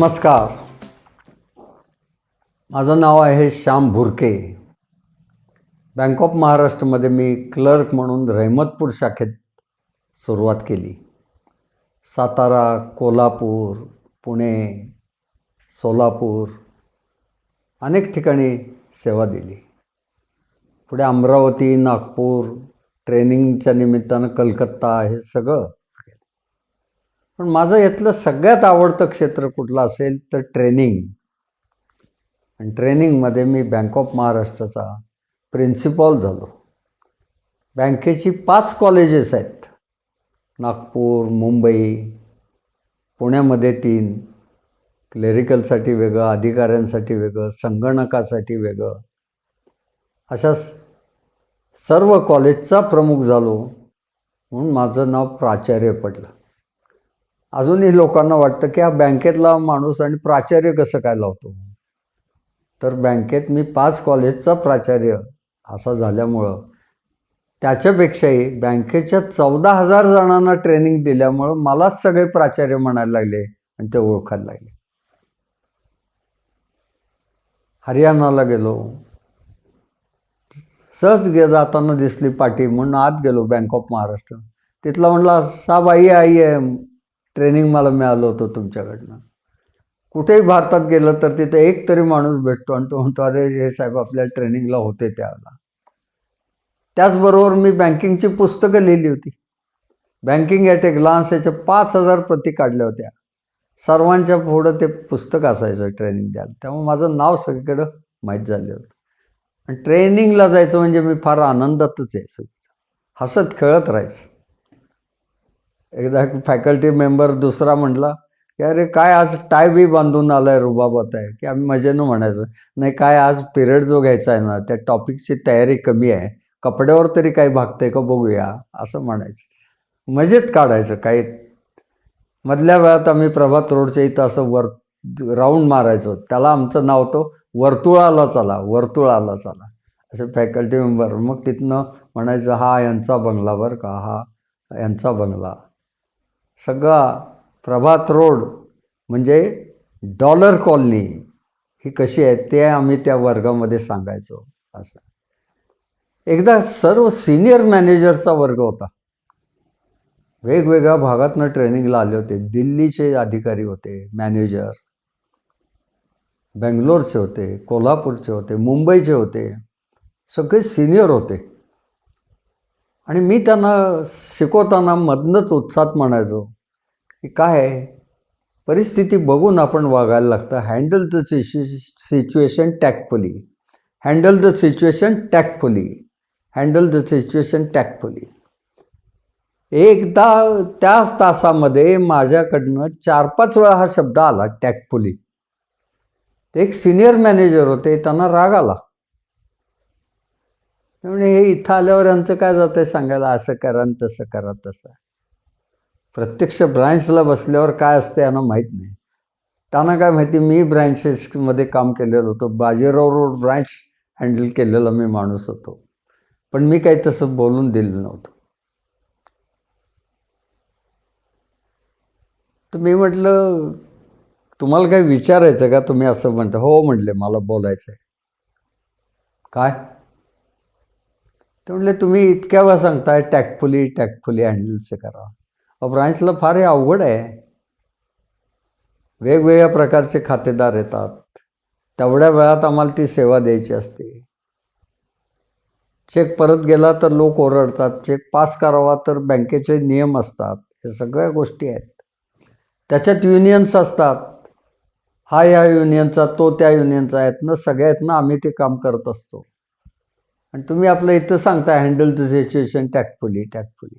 नमस्कार. माझं नाव आहे श्याम भुरके. बँक ऑफ महाराष्ट्रमध्ये मी क्लर्क म्हणून रहमतपूर शाखेत सुरुवात केली. सातारा कोल्हापूर पुणे सोलापूर अनेक ठिकाणी सेवा दिली. पुढे अमरावती नागपूर ट्रेनिंगच्या निमित्तानं कलकत्ता हे सगळं पण माझं यातलं सगळ्यात आवडतं क्षेत्र कुठलं असेल तर ट्रेनिंग. आणि ट्रेनिंगमध्ये मी बँक ऑफ महाराष्ट्राचा प्रिन्सिपॉल झालो. बँकेची पाच कॉलेजेस आहेत. नागपूर मुंबई पुण्यामध्ये तीन. क्लेरिकलसाठी वेगळं अधिकाऱ्यांसाठी वेगळं संगणकासाठी वेगळं. अशा सर्व कॉलेजचा प्रमुख झालो. म्हणून माझं नाव प्राचार्य पडलं. अजूनही लोकांना वाटतं की हा बँकेतला माणूस आणि प्राचार्य कसं काय लावतो? तर बँकेत मी पाच कॉलेजचा प्राचार्य असा झाल्यामुळं त्याच्यापेक्षाही बँकेच्या चौदा हजार जणांना ट्रेनिंग दिल्यामुळं मलाच सगळे प्राचार्य म्हणायला लागले आणि ते ओळखायला लागले. हरियाणाला गेलो. सहज गे जाताना दिसली पाठी म्हणून आत गेलो बँक ऑफ महाराष्ट्र तिथला म्हणला साहेब आई आई आहे ट्रेनिंग मला मिळालं होतं तुमच्याकडनं. कुठेही भारतात गेलं तर तिथे एक तरी माणूस भेटतो आणि तो म्हणतो अरे हे साहेब आपल्या ट्रेनिंगला होते त्यावेळेला. त्याचबरोबर मी बँकिंगची पुस्तकं लिहिली होती. बँकिंग ॲट ए ग्लान्स याच्या पाच हजार प्रती काढल्या होत्या. सर्वांच्या पुढं ते पुस्तक असायचं ट्रेनिंग द्यायला. त्यामुळे माझं नाव सगळीकडं माहीत झालं होतं. आणि ट्रेनिंगला जायचं म्हणजे मी फार आनंदातच यायचो हसत खेळत राहायचं. एकदा फॅकल्टी मेंबर दुसरा म्हटला की अरे काय आज टाय बी बांधून आलाय रुबाबत आहे की आम्ही मजेनं म्हणायचो नाही काय आज पिरियड जो घ्यायचा आहे ना त्या टॉपिकची तयारी कमी आहे. कपड्यावर तरी काही भागतंय का बघूया असं म्हणायचं. मजेत काढायचं काही. मधल्या वेळात आम्ही प्रभात रोडच्या इथं असं वर राऊंड मारायचो. त्याला आमचं नाव तो वर्तुळाला चला वर्तुळाला चला. असे फॅकल्टी मेंबर. मग तिथनं म्हणायचं हा यांचा बंगला बरं का हा यांचा बंगला. सगळा प्रभात रोड म्हणजे डॉलर कॉलनी ही कशी आहे ते आम्ही त्या वर्गामध्ये सांगायचो. असं. एकदा सर्व सिनियर मॅनेजरचा वर्ग होता. वेगवेगळ्या भागातनं ट्रेनिंगला आले होते. दिल्लीचे अधिकारी होते मॅनेजर. बेंगलोरचे होते कोल्हापूरचे होते मुंबईचे होते. सगळे सिनियर होते. आणि मी त्यांना शिकवताना मधनंच उत्साहात म्हणायचो की काय आहे? परिस्थिती बघून आपण वागायला लागतं. Handle the situation tactfully handle the situation tactfully handle the situation tactfully एकदा त्याच तासामध्ये माझ्याकडनं चार पाच वेळा हा शब्द आला टॅक्टफुली एक सिनियर मॅनेजर होते त्यांना राग आला. म्हणजे हे इथं आल्यावर आमचं काय जातं आहे सांगायला? असं करा आणि तसं करा तसं. प्रत्यक्ष ब्रांचला बसल्यावर काय असतं यांना माहीत नाही. त्यांना काय माहिती मी ब्रँचेसमध्ये काम केलेलं होतं. बाजीराव रोड ब्रांच हँडल केलेला मी माणूस होतो. पण मी काही तसं बोलून दिलं नव्हतं. तर मी म्हटलं तुम्हाला काही विचारायचं का? तुम्ही असं म्हणता. हो म्हटले मला बोलायचं आहे काय? ते म्हटले तुम्ही इतक्या वेळा सांगताय टॅक्टफुली टॅक्टफुली हँडलचं करा. अहो ब्रांचला फार हे अवघड आहे. वेगवेगळ्या प्रकारचे खातेदार येतात. तेवढ्या वेळात आम्हाला ती सेवा द्यायची असते. चेक परत गेला तर लोक ओरडतात. चेक पास करावा तर बँकेचे नियम असतात. हे सगळ्या गोष्टी आहेत. त्याच्यात युनियन्स असतात. हा या युनियनचा तो त्या युनियनचा आहेत ना सगळ्यातनं आम्ही ते काम करत असतो. आणि तुम्ही आपलं इथं सांगता handle the situation tactfully tactfully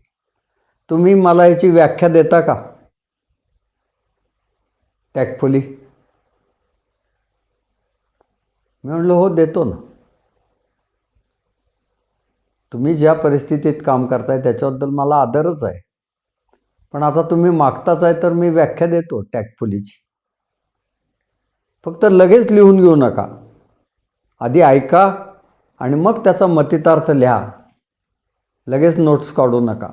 तुम्ही मला याची व्याख्या देता का? टॅक्टफुली मी म्हणलो हो देतो ना. तुम्ही ज्या परिस्थितीत काम करताय त्याच्याबद्दल मला आदरच आहे. पण आता तुम्ही मागताच आहे तर मी व्याख्या देतो टॅक्टफुलीची फक्त लगेच लिहून घेऊ नका. आधी ऐका आणि मग त्याचा मतितार्थ लिहा. लगेच नोट्स काढू नका.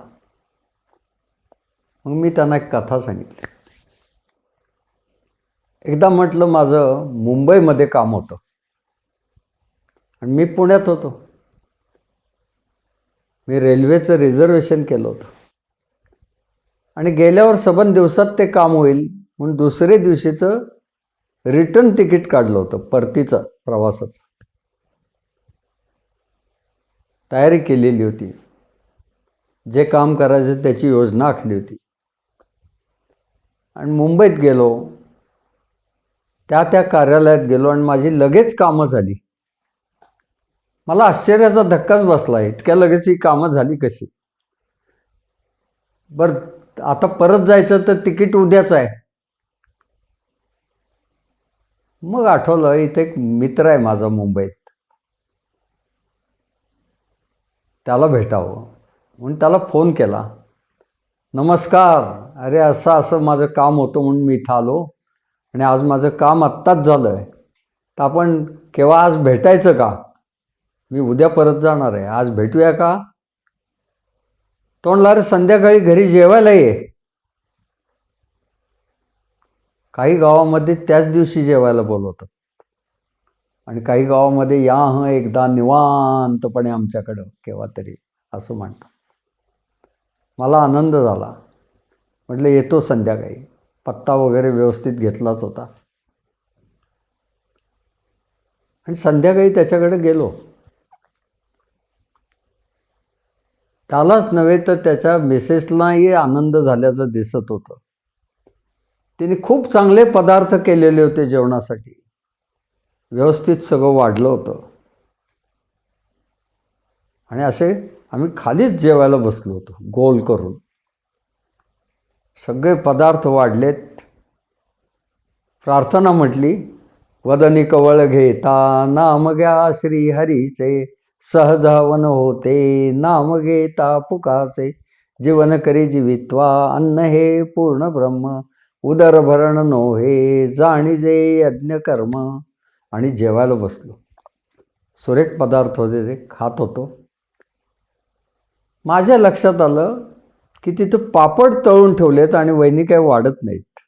मग मी त्यांना एक कथा सांगितली. एकदा म्हटलं माझं मुंबईमध्ये काम होतं. आणि मी पुण्यात होतो. मी रेल्वेचं रिझर्वेशन केलं होतं. आणि गेल्यावर सबन दिवसात ते काम होईल म्हणून दुसऱ्या दिवशीचं रिटर्न तिकीट काढलं होतं परतीचं प्रवासाचं. तयारी केलेली होती. जे काम करायचं त्याची योजना आखली होती. आणि मुंबईत गेलो. त्या त्या कार्यालयात गेलो आणि माझी लगेच कामं झाली. मला आश्चर्याचा धक्काच बसला. इतक्या लगेच ही कामं झाली कशी? बरं आता परत जायचं तर तिकीट उद्याच आहे. मग आठवलं इथे एक मित्र आहे माझा मुंबईत. त्याला भेटावं. म्हणून त्याला फोन केला. नमस्कार. अरे असं असं माझं काम होतं म्हणून मी इथं आलो. आणि आज माझं काम आत्ताच झालं आहे तर आपण केव्हा आज भेटायचं का? मी उद्या परत जाणार आहे. आज भेटूया का? तोंडला अरे संध्याकाळी घरी जेवायला ये. काही गावामध्ये त्याच दिवशी जेवायला बोलवतात. आणि काही गावामध्ये या हं एकदा निवांतपणे आमच्याकडं केव्हा तरी असं म्हणतात. मला आनंद झाला. म्हटलं येतो संध्याकाळी. पत्ता वगैरे व्यवस्थित घेतलाच होता. आणि संध्याकाळी त्याच्याकडे गेलो. त्यालाच नव्हे तर त्याच्या मिसेसलाही आनंद झाल्याचं दिसत होतं. तिने खूप चांगले पदार्थ केलेले होते जेवणासाठी. व्यवस्थित सगळं वाढलं होतं. आणि असे आम्ही खालीच जेवायला बसलो होतो गोल करून. सगळे पदार्थ वाढलेत. प्रार्थना म्हटली वदनी कवळ घेता नाम घ्या श्री हरीचे होते नाम घेता पुकासे जीवन करी जीवित्वा अन्न हे पूर्ण ब्रह्म उदरभरण नोहे जाणीजे यज्ञ कर्म आणि जेवायला बसलो. सुरेख पदार्थ होते ते खात होतो. माझ्या लक्षात आलं की तिथं पापड तळून ठेवलेत आणि वहिनी काही वाढत नाहीत.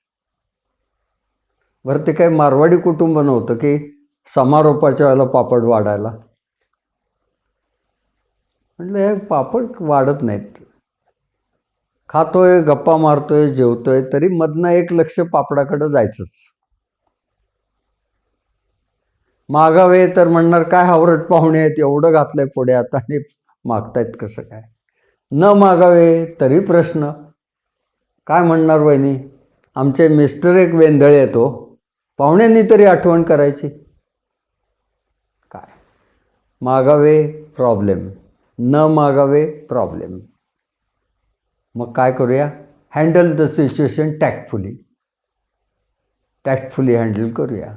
बरं ते काही मारवाडी कुटुंब नव्हतं की समारोपाच्या वेळेला पापड वाढायला. म्हटलं हे पापड वाढत नाहीत. खातोय गप्पा मारतोय जेवतोय तरी मधनं एक लक्ष पापडाकडं जायचंच. मागावे तर म्हणणार काय हावरट पाहुणे आहेत एवढं घातलंय पुढ्यात आणि मागतायत कसं काय? न मागावे तरी प्रश्न. काय म्हणणार वहिनी? आमचे मिस्टर एक वेंधळे येतो हो. पाहुण्यांनी तरी आठवण करायची. काय? मागावे प्रॉब्लेम. न मागावे प्रॉब्लेम. मग काय करूया? Handle the situation tactfully. Tactfully handle करूया.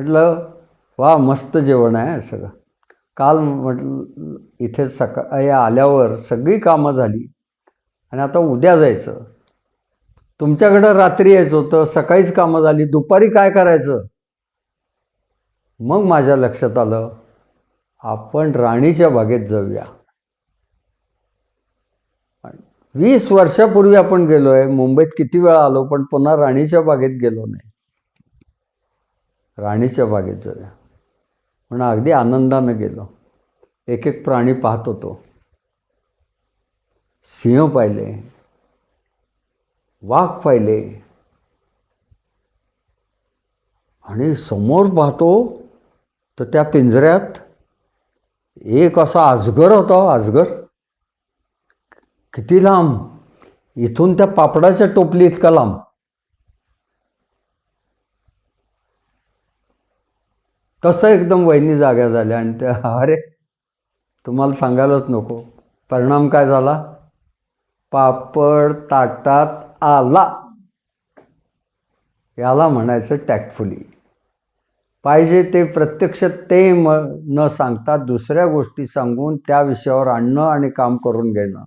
म्हटलं वा मस्त जेवण आहे सगळं. काल म्हटलं इथे सकाळी आल्यावर सगळी कामं झाली. आणि आता उद्या जायचं. तुमच्याकडं रात्री यायचं होतं सकाळीच कामं झाली दुपारी काय करायचं? मग माझ्या लक्षात आलं आपण राणीच्या बागेत जाऊया. वीस वर्षापूर्वी आपण गेलो आहे मुंबईत किती वेळा आलो पण पुन्हा राणीच्या बागेत गेलो नाही. राणीच्या बागेत जाऊया. म्हणून अगदी आनंदानं गेलो. एक एक प्राणी पाहत होतो. सिंह पाहिले. वाघ पाहिले. आणि समोर पाहतो तर त्या पिंजऱ्यात एक असा अजगर होता हो, अजगर. किती लांब. इथून त्या पापडाच्या टोपली इतका लांब. तसं एकदम वहिनी जाग्या झाल्या आणि त्या अरे तुम्हाला सांगायलाच नको. परिणाम काय झाला? पापड ताटात आला. याला म्हणायचं टॅक्टफुली पाहिजे ते प्रत्यक्ष ते म न सांगता दुसऱ्या गोष्टी सांगून त्या विषयावर आणणं आणि काम करून घेणं.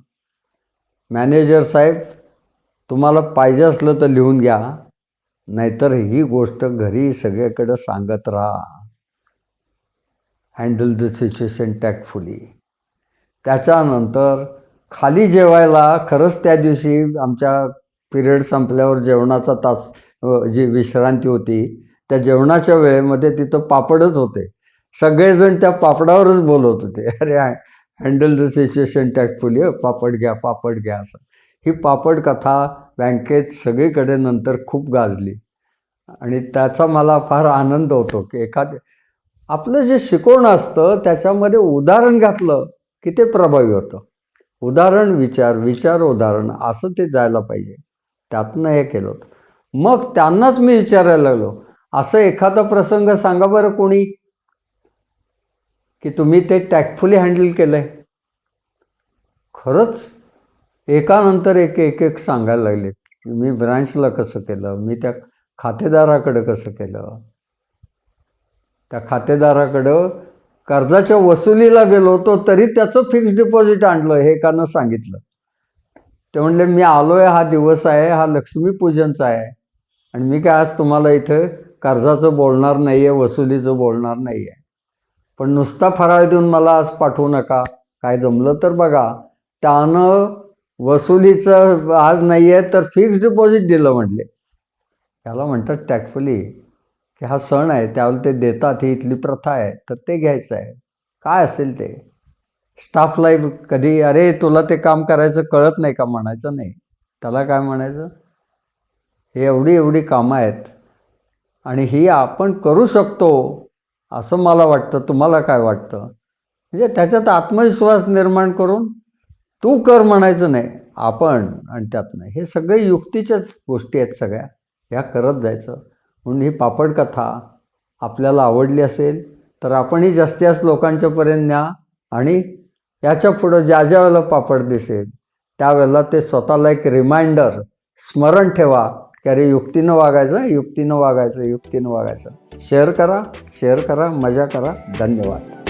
मॅनेजर साहेब तुम्हाला पाहिजे असलं तर लिहून घ्या. नाहीतर ही गोष्ट घरी सगळीकडं सांगत राहा. हँडल द सिच्युएशन टॅक्टफुली त्याच्यानंतर खाली जेवायला खरंच त्या दिवशी आमच्या पिरियड संपल्यावर जेवणाचा तास जी विश्रांती होती त्या जेवणाच्या वेळेमध्ये तिथं पापडच होते. सगळेजण त्या पापडावरच बोलत होते. अरे हँडल द सिच्युएशन टॅक्टफुली पापड घ्या पापड घ्या असं. ही पापड कथा बँकेत सगळीकडे नंतर खूप गाजली. आणि त्याचा मला फार आनंद होतो की एखाद्या आपलं जे शिकवण असतं त्याच्यामध्ये उदाहरण घातलं की ते प्रभावी होतं. उदाहरण विचार विचार उदाहरण असं ते जायला पाहिजे. त्यातनं हे केलं होतं. मग त्यांनाच मी विचारायला लागलो असं एखादा प्रसंग सांगा बरं कोणी की तुम्ही ते टॅक्टफुली हँडल केलं आहे खरंच एकानंतर एक एक एक सांगायला लागले मी ब्रांचला कसं केलं मी त्या खातेदाराकडे कसं केलं? त्या खातेदाराकडं कर्जाच्या वसुलीला गेलो होतो तरी त्याचं फिक्स डिपॉझिट आणलं हे एकानं सांगितलं. ते म्हणले मी आलो आहे हा दिवस आहे हा लक्ष्मीपूजनचा आहे. आणि मी काय आज तुम्हाला इथं कर्जाचं बोलणार नाही आहे वसुलीचं बोलणार नाही आहे पण नुसता फराळ देऊन मला आज पाठवू नका. काय जमलं तर बघा. त्यानं वसुलीचं आज नाही आहे तर फिक्स डिपॉझिट दिलं म्हटले त्याला म्हणतात टॅक्टफुली की हा सण आहे त्यावेळेला ते देतात ही इथली प्रथा आहे तर ते घ्यायचं आहे. काय असेल ते? स्टाफ लाईफ कधी अरे तुला ते काम करायचं कळत नाही का? म्हणायचं नाही. त्याला काय म्हणायचं? हे एवढी एवढी कामं आहेत आणि ही आपण करू शकतो असं मला वाटतं. तुम्हाला काय वाटतं? म्हणजे त्याच्यात आत्मविश्वास निर्माण करून तू कर म्हणायचं नाही आपण आणि त्यातनं. हे सगळे युक्तीच्याच गोष्टी आहेत सगळ्या. ह्या करत जायचं. म्हणून ही पापड कथा आपल्याला आवडली असेल तर आपणही जास्तीत जास्त लोकांच्यापर्यंत न्या आणि याच्या पुढं ज्या ज्या वेळेला पापड दिसेल त्यावेळेला ते स्वतःला एक रिमाइंडर स्मरण ठेवा की अरे युक्तीनं वागायचं युक्तीनं वागायचं युक्तीनं वागायचं. शेअर करा शेअर करा मजा करा. धन्यवाद.